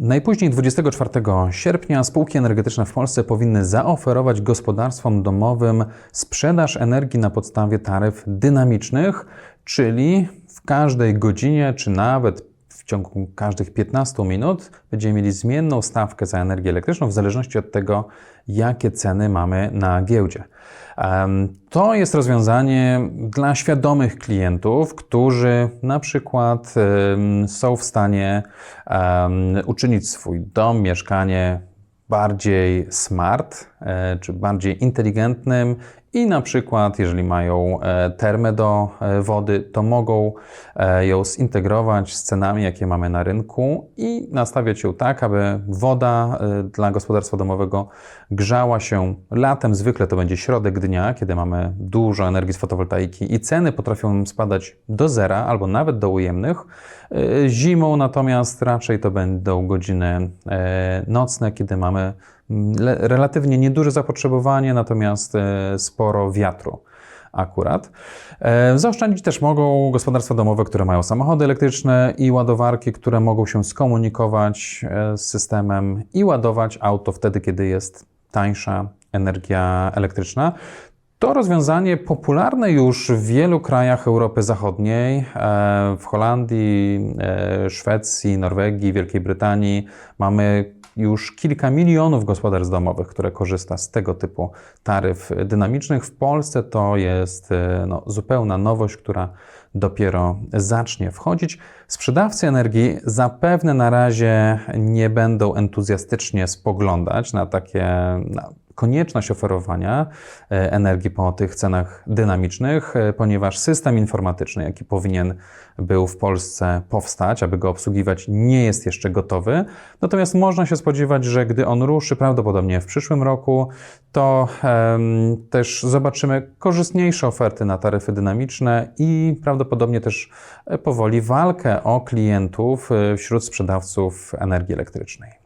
Najpóźniej 24 sierpnia spółki energetyczne w Polsce powinny zaoferować gospodarstwom domowym sprzedaż energii na podstawie taryf dynamicznych, czyli w każdej godzinie, czy nawet w ciągu każdych 15 minut będziemy mieli zmienną stawkę za energię elektryczną w zależności od tego, jakie ceny mamy na giełdzie. To jest rozwiązanie dla świadomych klientów, którzy na przykład są w stanie uczynić swój dom, mieszkanie bardziej smart, e, czy bardziej inteligentnym i na przykład, jeżeli mają e, termę do e, wody, to mogą e, ją zintegrować z cenami, jakie mamy na rynku i nastawiać ją tak, aby woda dla gospodarstwa domowego grzała się latem. Zwykle to będzie środek dnia, kiedy mamy dużo energii z fotowoltaiki i ceny potrafią spadać do zera albo nawet do ujemnych. Zimą natomiast raczej to będą godziny nocne, kiedy mamy relatywnie nieduże zapotrzebowanie, natomiast e, sporo wiatru akurat. E, Zaoszczędzić też mogą gospodarstwa domowe, które mają samochody elektryczne i ładowarki, które mogą się skomunikować e, z systemem i ładować auto wtedy, kiedy jest tańsza energia elektryczna. To rozwiązanie popularne już w wielu krajach Europy Zachodniej, w Holandii, Szwecji, Norwegii, Wielkiej Brytanii. Mamy już kilka milionów gospodarstw domowych, które korzysta z tego typu taryf dynamicznych. W Polsce to jest e, no, zupełna nowość, która dopiero zacznie wchodzić. Sprzedawcy energii zapewne na razie nie będą entuzjastycznie spoglądać na takie na konieczność oferowania e, energii po tych cenach dynamicznych, e, ponieważ system informatyczny, jaki powinien był w Polsce powstać, aby go obsługiwać, nie jest jeszcze gotowy. Natomiast można się spodziewać, że gdy on ruszy, prawdopodobnie w przyszłym roku, to em, też zobaczymy korzystniejsze oferty na taryfy dynamiczne i prawdopodobnie też e, powoli walkę o klientów wśród sprzedawców energii elektrycznej.